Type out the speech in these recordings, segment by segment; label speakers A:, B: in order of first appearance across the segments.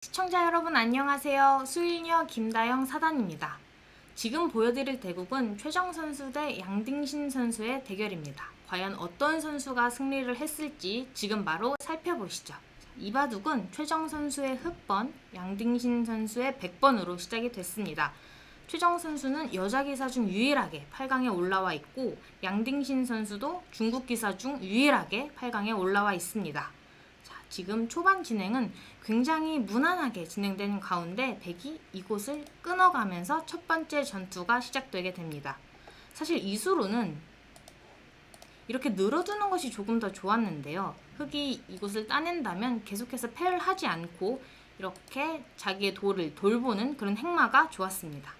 A: 시청자 여러분 안녕하세요. 수일녀 김다영 사단입니다. 지금 보여드릴 대국은 최정 선수 대 양딩신 선수의 대결입니다. 과연 어떤 선수가 승리를 했을지 지금 바로 살펴보시죠. 이 바둑은 최정 선수의 흑번, 양딩신 선수의 백번으로 시작이 됐습니다. 최정 선수는 여자 기사 중 유일하게 8강에 올라와 있고 양딩신 선수도 중국 기사 중 유일하게 8강에 올라와 있습니다. 자, 지금 초반 진행은 굉장히 무난하게 진행되는 가운데 백이 이곳을 끊어가면서 첫 번째 전투가 시작되게 됩니다. 사실 이수로는 이렇게 늘어두는 것이 조금 더 좋았는데요. 흑이 이곳을 따낸다면 계속해서 패를 하지 않고 이렇게 자기의 돌을 돌보는 그런 행마가 좋았습니다.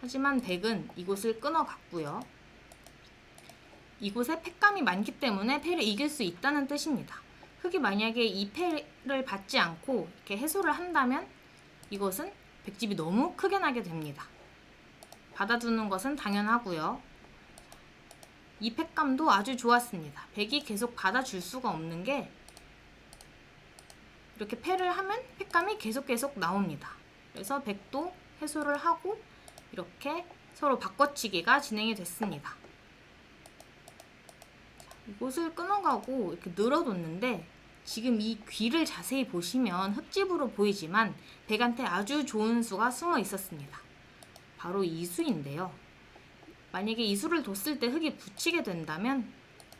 A: 하지만 백은 이곳을 끊어갔고요. 이곳에 패감이 많기 때문에 패를 이길 수 있다는 뜻입니다. 흑이 만약에 이 패를 받지 않고 이렇게 해소를 한다면 이것은 백집이 너무 크게 나게 됩니다. 받아두는 것은 당연하고요. 이 패감도 아주 좋았습니다. 백이 계속 받아줄 수가 없는 게 이렇게 패를 하면 패감이 계속 계속 나옵니다. 그래서 백도 해소를 하고 이렇게 서로 바꿔치기가 진행이 됐습니다. 이곳을 끊어가고 이렇게 늘어뒀는데 지금 이 귀를 자세히 보시면 흙집으로 보이지만 백한테 아주 좋은 수가 숨어 있었습니다. 바로 이 수인데요. 만약에 이 수를 뒀을 때 흙이 붙이게 된다면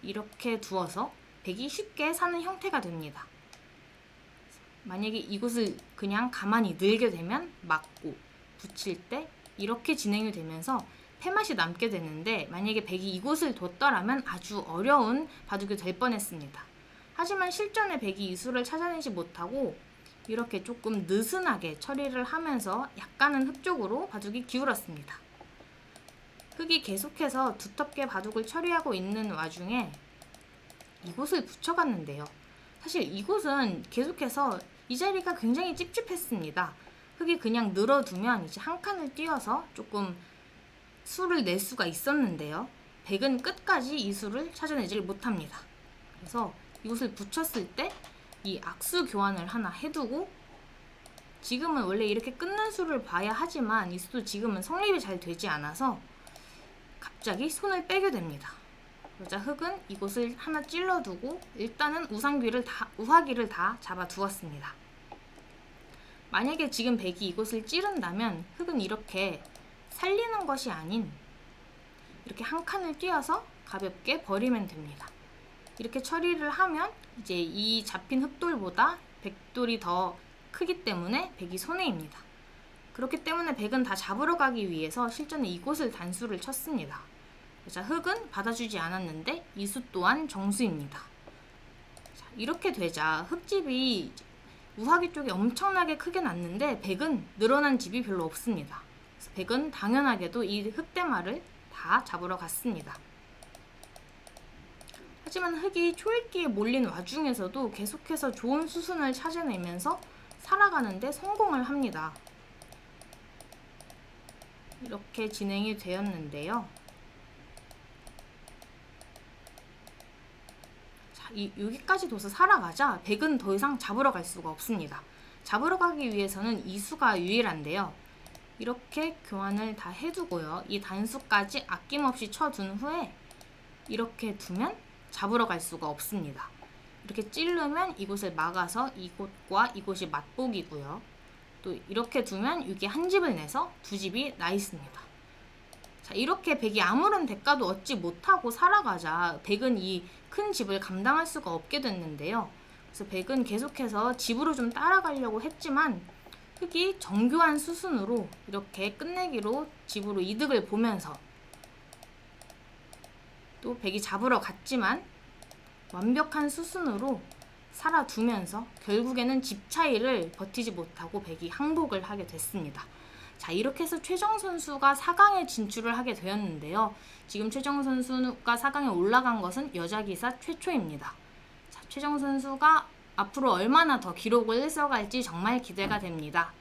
A: 이렇게 두어서 백이 쉽게 사는 형태가 됩니다. 만약에 이곳을 그냥 가만히 늘게 되면 막고 붙일 때 이렇게 진행이 되면서 패맛이 남게 되는데 만약에 백이 이곳을 뒀더라면 아주 어려운 바둑이 될 뻔했습니다. 하지만 실전에 백이 이수를 찾아내지 못하고 이렇게 조금 느슨하게 처리를 하면서 약간은 흙 쪽으로 바둑이 기울었습니다. 흙이 계속해서 두텁게 바둑을 처리하고 있는 와중에 이곳을 붙여갔는데요. 사실 이곳은 계속해서 이 자리가 굉장히 찝찝했습니다. 흙이 그냥 늘어두면 이제 한 칸을 띄어서 조금 수를 낼 수가 있었는데요. 백은 끝까지 이 수를 찾아내지를 못합니다. 그래서 이곳을 붙였을 때 이 악수 교환을 하나 해두고 지금은 원래 이렇게 끊는 수를 봐야 하지만 이 수도 지금은 성립이 잘 되지 않아서 갑자기 손을 빼게 됩니다. 그러자 흑은 이곳을 하나 찔러두고 일단은 우상귀를 다 우화기를 다 잡아 두었습니다. 만약에 지금 백이 이곳을 찌른다면 흑은 이렇게 살리는 것이 아닌 이렇게 한 칸을 띄어서 가볍게 버리면 됩니다. 이렇게 처리를 하면 이제 이 잡힌 흑돌보다 백돌이 더 크기 때문에 백이 손해입니다. 그렇기 때문에 백은 다 잡으러 가기 위해서 실전에 이곳을 단수를 쳤습니다. 자, 흑은 받아주지 않았는데 이수 또한 정수입니다. 자, 이렇게 되자 흑집이 우하기 쪽에 엄청나게 크게 났는데 백은 늘어난 집이 별로 없습니다. 백은 당연하게도 이 흑대마를 다 잡으러 갔습니다. 하지만 흑이 초읽기에 몰린 와중에서도 계속해서 좋은 수순을 찾아내면서 살아가는데 성공을 합니다. 이렇게 진행이 되었는데요. 자, 이, 여기까지 둬서 살아가자 백은 더 이상 잡으러 갈 수가 없습니다. 잡으러 가기 위해서는 이수가 유일한데요. 이렇게 교환을 다 해두고요. 이 단수까지 아낌없이 쳐둔 후에 이렇게 두면 잡으러 갈 수가 없습니다. 이렇게 찌르면 이곳을 막아서 이곳과 이곳이 맞복이고요. 또 이렇게 두면 이게 한 집을 내서 두 집이 나 있습니다. 자, 이렇게 백이 아무런 대가도 얻지 못하고 살아가자 백은 이 큰 집을 감당할 수가 없게 됐는데요. 그래서 백은 계속해서 집으로 좀 따라가려고 했지만 흑이 정교한 수순으로 이렇게 끝내기로 집으로 이득을 보면서 또 백이 잡으러 갔지만 완벽한 수순으로 살아두면서 결국에는 집 차이를 버티지 못하고 백이 항복을 하게 됐습니다. 자, 이렇게 해서 최정 선수가 4강에 진출을 하게 되었는데요. 지금 최정 선수가 4강에 올라간 것은 여자 기사 최초입니다. 자, 최정 선수가 앞으로 얼마나 더 기록을 써갈지 정말 기대가 됩니다.